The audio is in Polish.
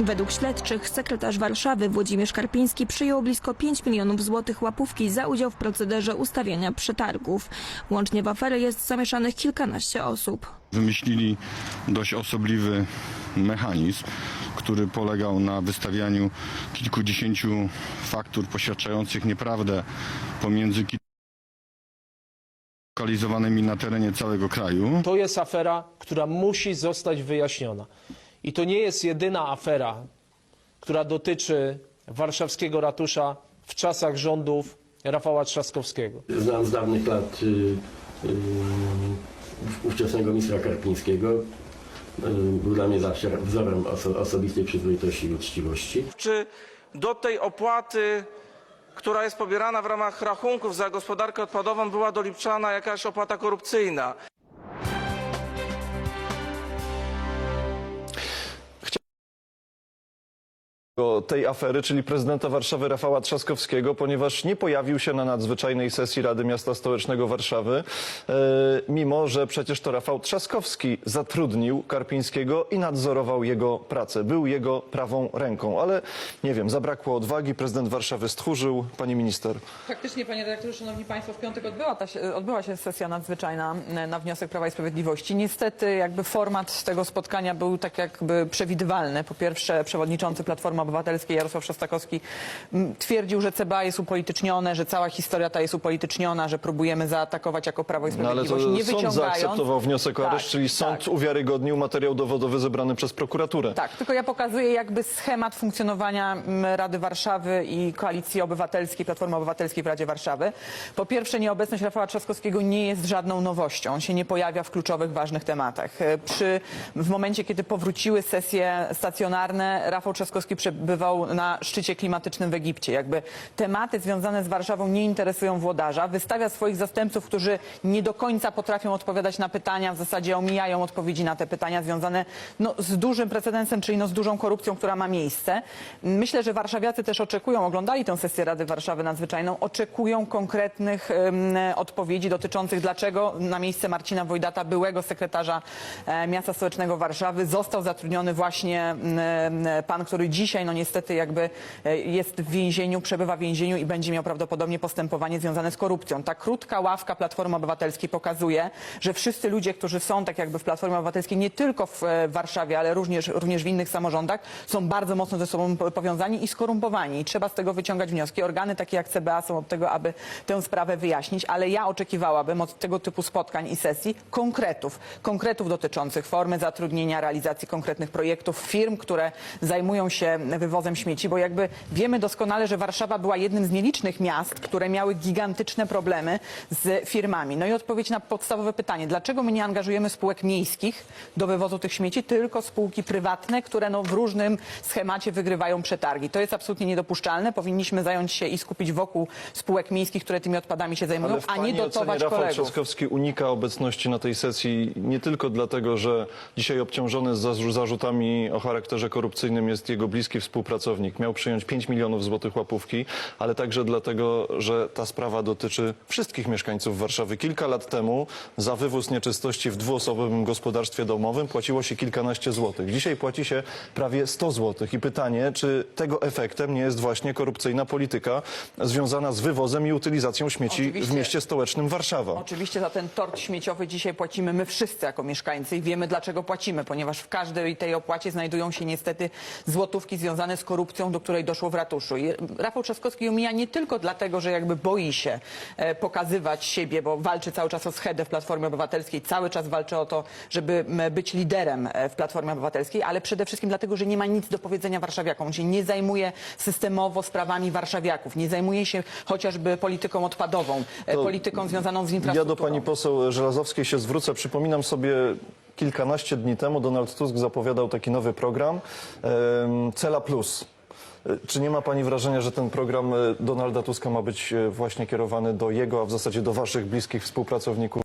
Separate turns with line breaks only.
Według śledczych sekretarz Warszawy Włodzimierz Karpiński przyjął blisko 5 milionów złotych łapówki za udział w procederze ustawiania przetargów. Łącznie w aferę jest zamieszanych kilkanaście osób.
Wymyślili dość osobliwy mechanizm, który polegał na wystawianiu kilkudziesięciu faktur poświadczających nieprawdę pomiędzy lokalizowanymi na terenie całego kraju.
To jest afera, która musi zostać wyjaśniona. I to nie jest jedyna afera, która dotyczy warszawskiego ratusza w czasach rządów Rafała Trzaskowskiego.
Znam z dawnych lat y, y, ówczesnego ministra Karpińskiego. Y, Był dla mnie zawsze wzorem oso, osobistej przyzwoitości i uczciwości.
czy do tej opłaty, która jest pobierana w ramach rachunków za gospodarkę odpadową, była doliczana jakaś opłata korupcyjna.
Tej afery, czyli prezydenta Warszawy Rafała Trzaskowskiego, ponieważ nie pojawił się na nadzwyczajnej sesji Rady Miasta Stołecznego Warszawy, e, mimo że przecież to Rafał Trzaskowski zatrudnił Karpińskiego i nadzorował jego pracę. Był jego prawą ręką, ale nie wiem, zabrakło odwagi, prezydent Warszawy stchórzył. Pani minister.
Faktycznie, panie redaktorze, szanowni państwo, w piątek odbyła, ta, odbyła się sesja nadzwyczajna e, na wniosek Prawa i Sprawiedliwości. Niestety jakby format tego spotkania był tak jakby przewidywalny. Po pierwsze przewodniczący Platformy Obywatelskiej Jarosław Szostakowski m, twierdził, że CBA jest upolitycznione, że cała historia ta jest upolityczniona, że próbujemy zaatakować jako Prawo i
No ale to
Sprawiedliwość, nie
sąd
wyciągając...
zaakceptował wniosek o
Tak,
areszt, czyli sąd
tak.
uwiarygodnił materiał dowodowy zebrany przez prokuraturę.
Tak, tylko ja pokazuję jakby schemat funkcjonowania mm, Rady Warszawy i Koalicji Obywatelskiej, Platformy Obywatelskiej w Radzie Warszawy. Po pierwsze, nieobecność Rafała Trzaskowskiego nie jest żadną nowością. On się nie pojawia w kluczowych, ważnych tematach. E, Przy, w momencie, kiedy powróciły sesje stacjonarne, Rafał Trzaskowski przebywał na szczycie klimatycznym w Egipcie. Jakby tematy związane z Warszawą nie interesują włodarza. Wystawia swoich zastępców, którzy nie do końca potrafią odpowiadać na pytania, w zasadzie omijają odpowiedzi na te pytania związane no, z dużym precedensem, czyli no, z dużą korupcją, która ma miejsce. Myślę, że warszawiacy też oczekują, oglądali tę sesję Rady Warszawy Nadzwyczajną, oczekują konkretnych em, odpowiedzi dotyczących dlaczego na miejsce Marcina Wojdata, byłego sekretarza e, Miasta Stołecznego Warszawy, został zatrudniony właśnie em, pan, który dzisiaj no niestety jakby e, jest w więzieniu, przebywa w więzieniu i będzie miał prawdopodobnie postępowanie związane z korupcją. Ta krótka ławka Platformy Obywatelskiej pokazuje, że wszyscy ludzie, którzy są tak jakby w Platformie Obywatelskiej, nie tylko w e, Warszawie, ale również, również w innych samorządach, są bardzo mocno ze sobą po- powiązani i skorumpowani. I trzeba z tego wyciągać wnioski. Organy takie jak CBA są od tego, aby tę sprawę wyjaśnić, ale ja oczekiwałabym od tego typu spotkań i sesji konkretów. Konkretów dotyczących formy zatrudnienia, realizacji konkretnych projektów, firm, które zajmują się wywozem śmieci, bo jakby wiemy doskonale, że Warszawa była jednym z nielicznych miast, które miały gigantyczne problemy z firmami. No i odpowiedź na podstawowe pytanie, dlaczego my nie angażujemy spółek miejskich do wywozu tych śmieci, tylko spółki prywatne, które no w różnym schemacie wygrywają przetargi. To jest absolutnie niedopuszczalne. Powinniśmy zająć się i skupić wokół spółek miejskich, które tymi odpadami się zajmują, a nie
pani ocenie
dotować
Rafał
kolegów.
Trzaskowski unika obecności na tej sesji nie tylko dlatego, że dzisiaj obciążony zarzu- zarzutami o charakterze korupcyjnym jest jego bliski współpracownik. Miał przyjąć 5 milionów złotych łapówki, ale także dlatego, że ta sprawa dotyczy wszystkich mieszkańców Warszawy. Kilka lat temu za wywóz nieczystości w dwuosobowym gospodarstwie domowym płaciło się kilkanaście złotych. Dzisiaj płaci się prawie 100 złotych. I pytanie, czy tego efektem nie jest właśnie korupcyjna polityka związana z wywozem i utylizacją śmieci w
Oczywiście.
mieście stołecznym Warszawa.
Oczywiście za ten tort śmieciowy dzisiaj płacimy my wszyscy jako mieszkańcy i wiemy dlaczego płacimy, ponieważ w każdej tej opłacie znajdują się niestety złotówki związane z korupcją, do której doszło w ratuszu. I Rafał Trzaskowski omija nie tylko dlatego, że jakby boi się e, pokazywać siebie, bo walczy cały czas o schedę w Platformie Obywatelskiej, cały czas walczy o to, żeby być liderem e, w Platformie Obywatelskiej, ale przede wszystkim dlatego, że nie ma nic do powiedzenia warszawiakom. On się nie zajmuje systemowo sprawami warszawiaków, nie zajmuje się chociażby polityką odpadową, e,
To
polityką związaną z
Ja
infrastrukturą.
do pani poseł Żelazowskiej się zwrócę. Przypominam sobie, kilkanaście dni temu Donald Tusk zapowiadał taki nowy program Cela Plus. E, Czy nie ma pani wrażenia, że ten program e, Donalda Tuska ma być e, właśnie kierowany do jego, a w zasadzie do waszych bliskich współpracowników?